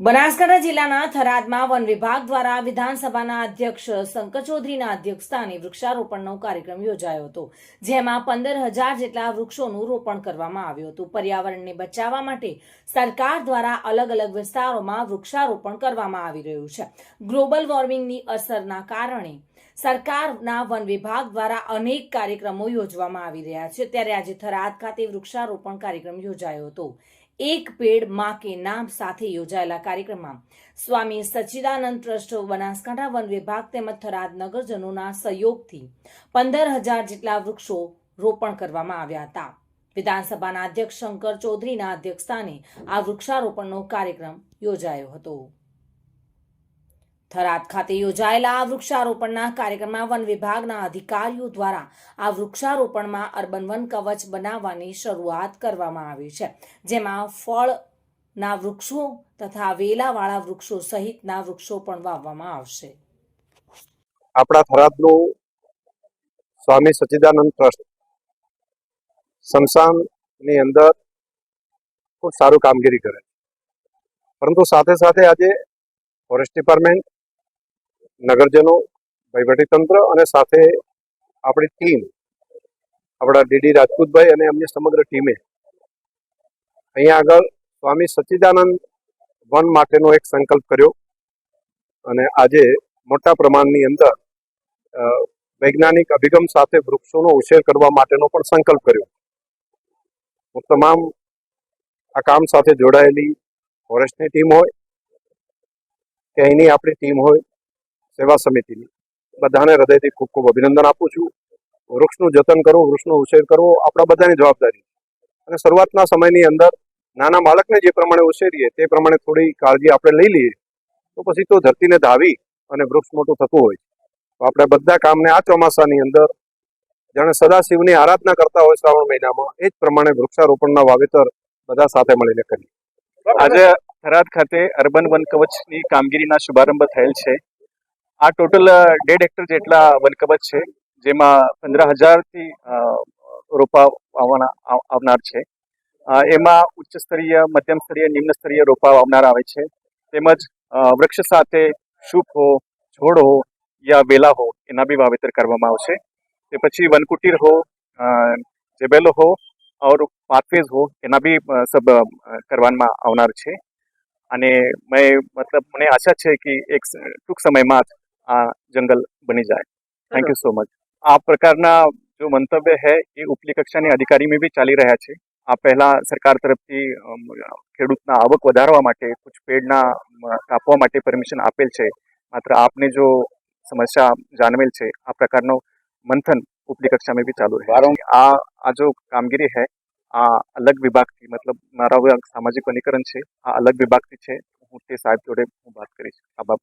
બનાસકાંઠા જિલ્લાના થરાદમાં વન વિભાગ દ્વારા વિધાનસભાના અધ્યક્ષ શંકર ચૌધરીના અધ્યક્ષસ્થાને વૃક્ષારોપણનો કાર્યક્રમ યોજાયો હતો, જેમાં પંદર હજાર જેટલા વૃક્ષોનું રોપણ કરવામાં આવ્યું હતું. પર્યાવરણને બચાવવા માટે સરકાર દ્વારા અલગ અલગ વિસ્તારોમાં વૃક્ષારોપણ કરવામાં આવી રહ્યું છે. ગ્લોબલ વોર્મિંગની અસરના કારણે સરકારના વન વિભાગ દ્વારા અનેક કાર્યક્રમો યોજવામાં આવી રહ્યા છે. ત્યારે આજે થરાદ ખાતે વૃક્ષારોપણ કાર્યક્રમ યોજાયો હતો. એક પેડમાં કે નામ સાથે યોજાયેલા કાર્યક્રમમાં સ્વામી સચ્ચિદાનંદ ટ્રસ્ટ બનાસકાંઠા વન વિભાગ તેમજ થરાદ નગરજનોના સહયોગથી પંદર હજાર જેટલા વૃક્ષો રોપણ કરવામાં આવ્યા હતા. વિધાનસભાના અધ્યક્ષ શંકર ચૌધરીના અધ્યક્ષસ્થાને આ વૃક્ષારોપણનો કાર્યક્રમ યોજાયો હતો. થરાદ ખાતે યોજાયેલા વૃક્ષારોપણના કાર્યક્રમમાં વન વિભાગના અધિકારીઓ દ્વારા આ વૃક્ષારોપણમાં અર્બન વન કવચ બનાવવાની શરૂઆત કરવામાં આવી છે, જેમાં ફળના વૃક્ષો તથા વેલાવાળા વૃક્ષો સહિતના વૃક્ષો પણ વાવવામાં આવશે. આપણા થરાદનું સ્વામી સચ્ચિદાનંદ ટ્રસ્ટ સ્મશાનની અંદર ખૂબ સારું કામગીરી કરે પરંતુ સાથે સાથે આજે ફોરેસ્ટ ડિપાર્ટમેન્ટ નગરજનો વહીવટીતંત્ર અને સાથે આપણી ટીમ, આપણા ડીડી રાજપૂતભાઈ અને એમની સમગ્ર ટીમે અહીંયા આગળ સ્વામી સચ્ચિદાનંદ વન માટેનો એક સંકલ્પ કર્યો અને આજે મોટા પ્રમાણની અંદર વૈજ્ઞાનિક અભિગમ સાથે વૃક્ષોનો ઉછેર કરવા માટેનો પણ સંકલ્પ કર્યો. હું તમામ આ કામ સાથે જોડાયેલી ફોરેસ્ટની ટીમ હોય કે અહીંની આપણી ટીમ હોય સેવા સમિતિની. બધાને હૃદયથી ખૂબ ખૂબ અભિનંદન આપું છું. વૃક્ષનું જતન કરવું વૃક્ષનો ઉછેર કરવો આપણા બધાની જવાબદારી. અને શરૂઆતના સમયની અંદર નાના બાળકને જે પ્રમાણે ઉછેરીએ, તે પ્રમાણે થોડી કાળજી આપણે લઈ લઈએ, તો પછી તો ધરતીને ધાવી અને વૃક્ષ મોટું થતું હોય તો આપણે બધા કામને આ ચોમાસાની અંદર જાણે સદાશિવની આરાધના કરતા હોય શ્રાવણ મહિનામાં, એ જ પ્રમાણે વૃક્ષારોપણના વાવેતર બધા સાથે મળીને કરીએ. આજે થરાદ ખાતે અર્બન વન કવચની કામગીરીના શુભારંભ થયેલ છે. આ ટોટલ ડેઢ હેક્ટર જેટલા વનકબજ છે, જેમાં પંદર હજારથી રોપા આવવાના આવનાર છે. એમાં ઉચ્ચ સ્તરીય મધ્યમ સ્તરીય નિમ્ન સ્તરીય રોપા આવનાર આવે છે. તેમજ વૃક્ષ સાથે શુભ હો છોડ હો યા વેલા હો, એના બી વાવેતર કરવામાં આવશે. તે પછી વનકુટીર હો જેબેલો હો ઓર પાથવેઝ હો, એના બી સબ કરવામાં આવનાર છે. અને મેં, મતલબ મને આશા છે કે એક ટૂંક સમયમાં જ આ જંગલ બની જાય. થેન્ક યુ સો મચ આ પ્રકારના જો મંતવ્ય હે એ ઉપલી કક્ષાની અધિકારીમાં બી ચાલી રહ્યા છે. આ પહેલા સરકાર તરફથી ખેડૂતના આવક વધારવા માટે કુછ પેડના કાપવા માટે પરમિશન આપેલ છે. માત્ર આપને જો સમસ્યા જાણવેલ છે આ પ્રકારનો મંથન ઉપલી કક્ષામાં બી ચાલુ રહે આ આ જો કામગીરી હે આ અલગ વિભાગથી મતલબ મારા સામાજિક વનીકરણ છે આ અલગ વિભાગથી છે. હું તે સાહેબ જોડે હું વાત કરીશ. આ બાબત